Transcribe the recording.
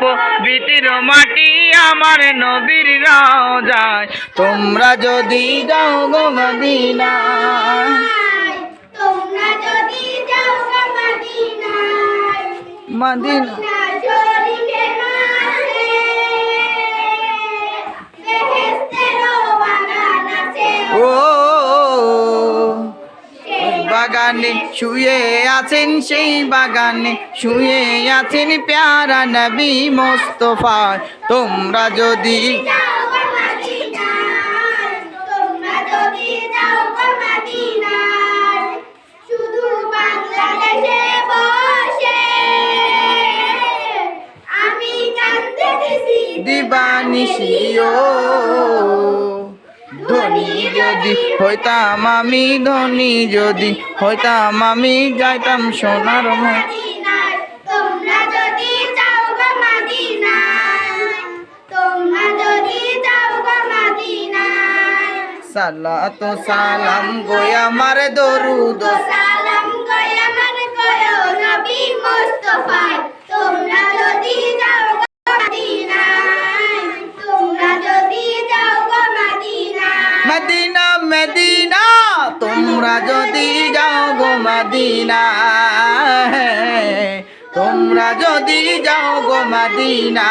পবিত্র মাটি আমার নবীর যায় তোমরা যদি যাও গো মদিনা। মদিনা। বাগানে শুয়ে আছেন সেই বাগানে। শুয়ে আছেন প্যারা নবী মোস্তফা। তোমরা যদি দিবানিশিও ধনী যদি হইতাম আমি ধনী যদি হইতাম আমি যাইতাম সোনার সালাম গো গো মদিনায়। সালাত সালাম গোয় আমার দরুদ। যদি যাও গো মদিনা তোমরা যদি যাও গো মদিনা।